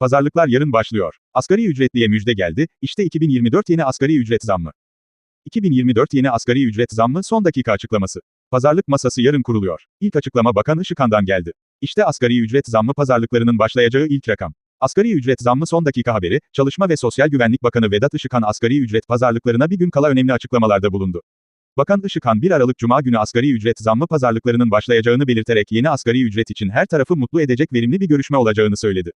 Pazarlıklar yarın başlıyor. Asgari ücretliye müjde geldi, işte 2024 yeni asgari ücret zammı. 2024 yeni asgari ücret zammı son dakika açıklaması. Pazarlık masası yarın kuruluyor. İlk açıklama Bakan Işıkhan'dan geldi. İşte asgari ücret zammı pazarlıklarının başlayacağı ilk rakam. Asgari ücret zammı son dakika haberi, Çalışma ve Sosyal Güvenlik Bakanı Vedat Işıkhan asgari ücret pazarlıklarına bir gün kala önemli açıklamalarda bulundu. Bakan Işıkhan 1 Aralık Cuma günü asgari ücret zammı pazarlıklarının başlayacağını belirterek yeni asgari ücret için her tarafı mutlu edecek verimli bir görüşme olacağını söyledi.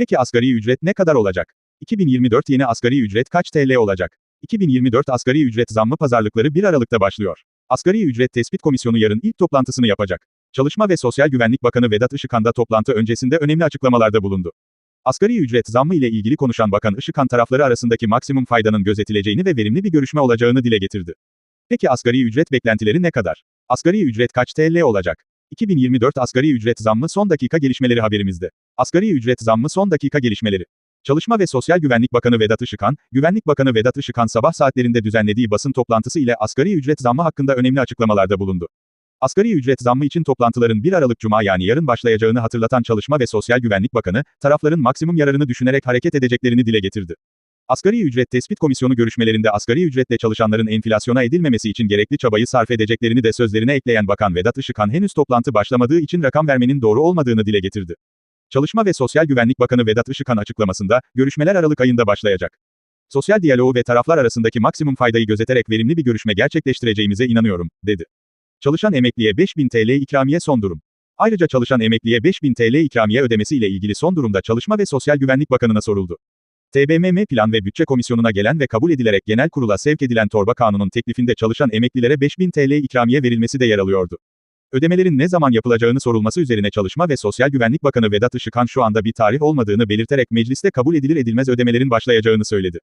Peki asgari ücret ne kadar olacak? 2024 yeni asgari ücret kaç TL olacak? 2024 asgari ücret zammı pazarlıkları 1 Aralık'ta başlıyor. Asgari ücret tespit komisyonu yarın ilk toplantısını yapacak. Çalışma ve Sosyal Güvenlik Bakanı Vedat Işıkhan da toplantı öncesinde önemli açıklamalarda bulundu. Asgari ücret zammı ile ilgili konuşan Bakan Işıkhan tarafları arasındaki maksimum faydanın gözetileceğini ve verimli bir görüşme olacağını dile getirdi. Peki asgari ücret beklentileri ne kadar? Asgari ücret kaç TL olacak? 2024 asgari ücret zammı son dakika gelişmeleri haberimizde. Asgari ücret zammı son dakika gelişmeleri. Çalışma ve Sosyal Güvenlik Bakanı Vedat Işıkhan, Güvenlik Bakanı Vedat Işıkhan sabah saatlerinde düzenlediği basın toplantısı ile asgari ücret zammı hakkında önemli açıklamalarda bulundu. Asgari ücret zammı için toplantıların 1 Aralık Cuma yani yarın başlayacağını hatırlatan Çalışma ve Sosyal Güvenlik Bakanı, tarafların maksimum yararını düşünerek hareket edeceklerini dile getirdi. Asgari ücret tespit komisyonu görüşmelerinde asgari ücretle çalışanların enflasyona edilmemesi için gerekli çabayı sarf edeceklerini de sözlerine ekleyen Bakan Vedat Işıkhan henüz toplantı başlamadığı için rakam vermenin doğru olmadığını dile getirdi. Çalışma ve Sosyal Güvenlik Bakanı Vedat Işıkhan açıklamasında, görüşmeler Aralık ayında başlayacak. Sosyal diyaloğu ve taraflar arasındaki maksimum faydayı gözeterek verimli bir görüşme gerçekleştireceğimize inanıyorum, dedi. Çalışan emekliye 5000 TL ikramiye son durum. Ayrıca çalışan emekliye 5000 TL ikramiye ödemesi ile ilgili son durumda Çalışma ve Sosyal Güvenlik Bakanı'na soruldu. TBMM Plan ve Bütçe Komisyonu'na gelen ve kabul edilerek genel kurula sevk edilen torba kanunun teklifinde çalışan emeklilere 5000 TL ikramiye verilmesi de yer alıyordu. Ödemelerin ne zaman yapılacağını sorulması üzerine Çalışma ve Sosyal Güvenlik Bakanı Vedat Işıkhan şu anda bir tarih olmadığını belirterek mecliste kabul edilir edilmez ödemelerin başlayacağını söyledi.